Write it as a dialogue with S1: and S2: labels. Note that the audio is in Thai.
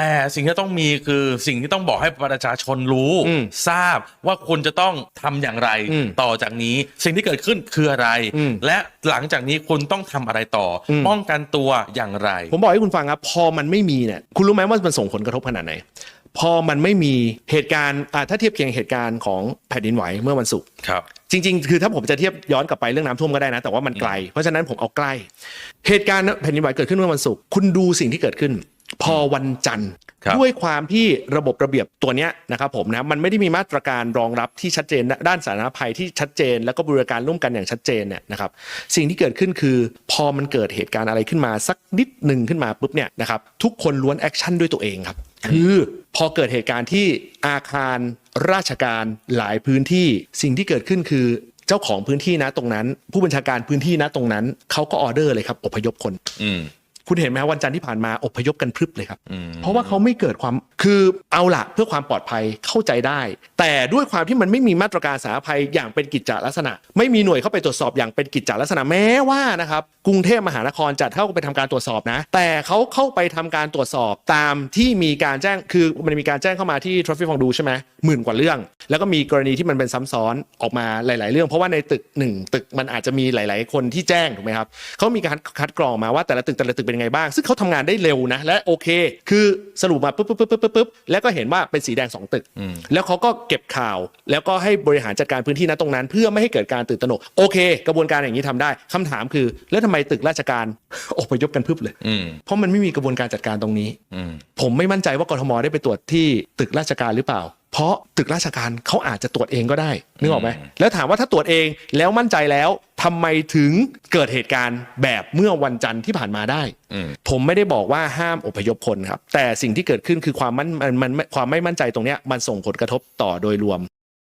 S1: แต่สิ่งที่ต้องมีคือสิ่งที่ต้องบอกให้ประชาชนรู้
S2: อืม
S1: ทราบว่าคุณจะต้องทำอย่างไร
S2: อืม
S1: ต่อจากนี้ สิ่งที่เกิดขึ้นคืออะไร
S2: อืม
S1: และหลังจากนี้คุณต้องทำอะไรต่ออ
S2: ม
S1: ป้องกันตัวอย่างไร
S2: ผมบอกให้คุณฟังครับ พอมันไม่มีเนี่ยคุณรู้ไหมว่ามันส่งผลกระทบขนาดไหน พอมันไม่มีเหตุการณ์อ่าถ้าเทียบเคียงเหตุการณ์ของแผ่นดินไหวเมื่อวันศุกร์
S1: ครับ
S2: จริงๆ คือถ้าผมจะเทียบย้อนกลับไปเรื่องน้ำท่วมก็ได้นะ แต่ว่ามันไกล เพราะฉะนั้นผมเอาใกล้ เหตุการณ์แผ่นดินไหวเกิดขึ้นเมื่อวันศุกร์ คุณดูสิ่งที่เกิดขึ้น พอวันจันทร์
S1: ครับ
S2: ด้วยความที่ระบบระเบียบตัวเนี้ยนะครับผมนะมันไม่ได้มีมาตรการรองรับที่ชัดเจนด้านสาธารณภัยที่ชัดเจน แล้วก็บริการร่วมกันอย่างชัดเจนเนี่ยนะครับสิ่งที่เกิดขึ้นคือ พอมันเกิดเหตุการณ์อะไรขึ้นมาสักนิดหนึ่งขึ้นมาปุ๊บเนี่ยนะครับทุกคนล้วนแอคชั่นด้วยตัวเองครับคือพอเกิดเหตุการณ์ที่อาคารราชการหลายพื้นที่ สิ่งที่เกิดขึ้นคือเจ้าของพื้นที่นะตรงนั้น ผู้บัญชาการพื้นที่นะตรงนั้นเขาก็ออเดอร์เลยครับอพยพคน
S1: อืม
S2: คุณเห็นไหมฮะวันจันทร์ที่ผ่านมาอพยพกันพรึบเลยครับ
S1: อืม
S2: เพราะว่าเขาไม่เกิดความคือเอาละเพื่อความปลอดภัยเข้าใจได้ แต่ด้วยความที่มันไม่มีมาตรการสาธารณภัยอย่างเป็นกิจจลักษณะ ไม่มีหน่วยเข้าไปตรวจสอบอย่างเป็นกิจจลักษณะแม้ว่านะครับกรุงเทพมหานครจะเข้าไปทำการตรวจสอบนะ แต่เขาเข้าไปทำการตรวจสอบตามที่มีการแจ้งคือมันมีการแจ้งเข้ามาที่ทร a ฟฟิ c ฟองดูใช่ไหมหมื่นกว่าเรื่อง แล้วก็มีกรณีที่มันเป็นซ้ำซ้อนออกมาหลาย ๆ เรื่อง เพราะว่าในตึกหนึ่งตึกมันอาจจะมีหลาย ๆ คนที่แจ้งถูกไหมครับเขามีการคัดกรองมาว่าแต่ละตึกแต่ละตึกเป็นยังไงบ้าง ซึ่งเขาทำงานได้เร็วนะ และโอเค คือสรุปมาปุ๊บปุ๊บปุ๊บปุ๊บปุ๊บปุ๊บแล้วก็เห็นว่าเป็นสีแดงสองตึก แล้วเขาก็เก็บข่าว แล้วก็ให้บริหารจัดการพื้นที่นั้นตรงนั้น เพื่อไม่ให้เกิดการตื่นตระหนกโอเค กระบวนการอย่างนี้ทำได้คำถามคือ แล้วทำไมตึกราชการอพยพกันพึบเลย
S1: อืม
S2: เพราะมันไม่มีกระบวนการจัดการตรงนี้
S1: อืม
S2: ผมไม่มั่นใจว่ากทมได้ไปตรวจที่ตึกราชการหรือเปล่าเพราะตึกราชการเขาอาจจะตรวจเองก็ได้นึกออกไหมแล้วถามว่าถ้าตรวจเองแล้วมั่นใจแล้ว ทำไมถึงเกิดเหตุการณ์แบบเมื่อวันจันทร์ที่ผ่านมาได้
S1: อืม
S2: ผมไม่ได้บอกว่าห้ามอพยพคนครับ แต่สิ่งที่เกิดขึ้นคือความมั่นมันมันความไม่มั่นใจตรงเนี้ยมันส่งผลกระทบต่อโดยรวม